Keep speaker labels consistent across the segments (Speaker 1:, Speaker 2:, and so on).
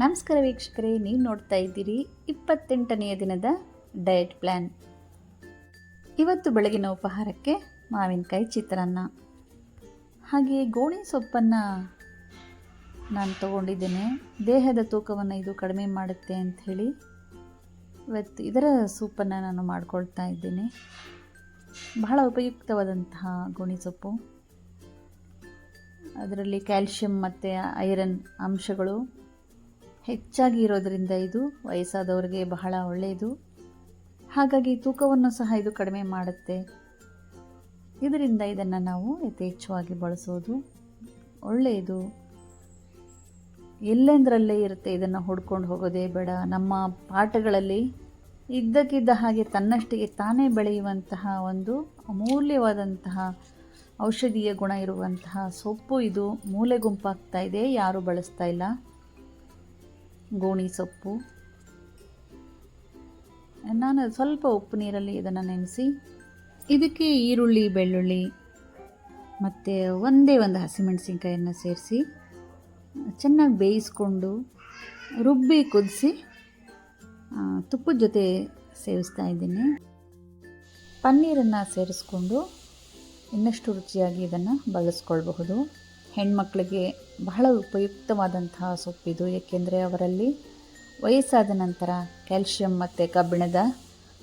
Speaker 1: ನಮಸ್ಕಾರ ವೀಕ್ಷಕರೇ, ನೀವು ನೋಡ್ತಾ ಇದ್ದೀರಿ ಇಪ್ಪತ್ತೆಂಟನೆಯ ದಿನದ ಡಯಟ್ ಪ್ಲ್ಯಾನ್ ಇವತ್ತು ಬೆಳಗಿನ ಉಪಹಾರಕ್ಕೆ ಮಾವಿನಕಾಯಿ ಚಿತ್ರಾನ್ನ. ಹಾಗೆ ಗೋಣಿ ಸೊಪ್ಪನ್ನು ನಾನು ತಗೊಂಡಿದ್ದೇನೆ. ದೇಹದ ತೂಕವನ್ನು ಇದು ಕಡಿಮೆ ಮಾಡುತ್ತೆ ಅಂತ ಹೇಳಿ ಇವತ್ತು ಇದರ ಸೂಪನ್ನು ನಾನು ಮಾಡ್ಕೊಳ್ತಾ ಇದ್ದೇನೆ. ಬಹಳ ಉಪಯುಕ್ತವಾದಂತಹ ಗೋಣಿ ಸೊಪ್ಪು. ಅದರಲ್ಲಿ ಕ್ಯಾಲ್ಶಿಯಂ ಮತ್ತು ಐರನ್ ಅಂಶಗಳು ಹೆಚ್ಚಾಗಿ ಇರೋದರಿಂದ ಇದು ವಯಸ್ಸಾದವರಿಗೆ ಬಹಳ ಒಳ್ಳೆಯದು. ಹಾಗಾಗಿ ತೂಕವನ್ನು ಸಹ ಇದು ಕಡಿಮೆ ಮಾಡುತ್ತೆ. ಇದರಿಂದ ಇದನ್ನು ನಾವು ಯಥೇಚ್ಛವಾಗಿ ಬಳಸೋದು ಒಳ್ಳೆಯದು. ಎಲ್ಲೆಂದರಲ್ಲೇ ಇರುತ್ತೆ ಇದನ್ನು ಹುಡ್ಕೊಂಡು ಹೋಗೋದೇ ಬೇಡ. ನಮ್ಮ ಪಾಠಗಳಲ್ಲಿ ಇದ್ದಕ್ಕಿದ್ದ ಹಾಗೆ ತನ್ನಷ್ಟಿಗೆ ತಾನೇ ಬೆಳೆಯುವಂತಹ ಒಂದು ಅಮೂಲ್ಯವಾದಂತಹ ಔಷಧೀಯ ಗುಣ ಇರುವಂತಹ ಸೊಪ್ಪು ಇದು ಮೂಲೆ ಗುಂಪಾಗ್ತಾ ಇದೆ. ಯಾರೂ ಬಳಸ್ತಾ ಇಲ್ಲ. ಗೋಣಿ ಸೊಪ್ಪು. ನಾನು ಸ್ವಲ್ಪ ಉಪ್ಪು ನೀರಲ್ಲಿ ಇದನ್ನು ನೆನೆಸಿ, ಇದಕ್ಕೆ ಈರುಳ್ಳಿ, ಬೆಳ್ಳುಳ್ಳಿ, ಮತ್ತು ಒಂದೇ ಒಂದು ಹಸಿಮೆಣಸಿನ್ಕಾಯನ್ನು ಸೇರಿಸಿ, ಚೆನ್ನಾಗಿ ಬೇಯಿಸ್ಕೊಂಡು ರುಬ್ಬಿ ಕುದಿಸಿ ತುಪ್ಪದ ಜೊತೆ ಸೇವಿಸ್ತಾ ಇದ್ದೀನಿ. ಪನ್ನೀರನ್ನು ಸೇರಿಸ್ಕೊಂಡು ಇನ್ನಷ್ಟು ರುಚಿಯಾಗಿ ಇದನ್ನು ಬಳಸ್ಕೊಳ್ಬಹುದು. ಹೆಣ್ಮಕ್ಳಿಗೆ ಬಹಳ ಉಪಯುಕ್ತವಾದಂತಹ ಸೊಪ್ಪಿದು. ಏಕೆಂದರೆ ಅವರಲ್ಲಿ ವಯಸ್ಸಾದ ನಂತರ ಕ್ಯಾಲ್ಶಿಯಂ ಮತ್ತು ಕಬ್ಬಿಣದ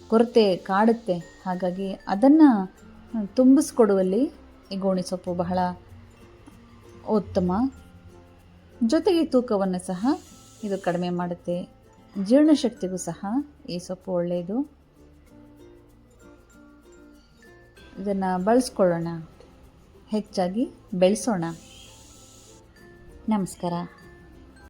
Speaker 1: ಕೊರತೆ ಕಾಡುತ್ತೆ. ಹಾಗಾಗಿ ಅದನ್ನು ತುಂಬಿಸ್ಕೊಡುವಲ್ಲಿ ಈ ಗೋಣಿ ಸೊಪ್ಪು ಬಹಳ ಉತ್ತಮ. ಜೊತೆಗೆ ತೂಕವನ್ನು ಸಹ ಇದು ಕಡಿಮೆ ಮಾಡುತ್ತೆ. ಜೀರ್ಣಶಕ್ತಿಗೂ ಸಹ ಈ ಸೊಪ್ಪು ಒಳ್ಳೆಯದು. ಇದನ್ನು ಬಳಸ್ಕೊಳ್ಳೋಣ. ಹೆಚ್ಚಾಗಿ ಬೆಳೆಸೋಣ. ನಮಸ್ಕಾರ.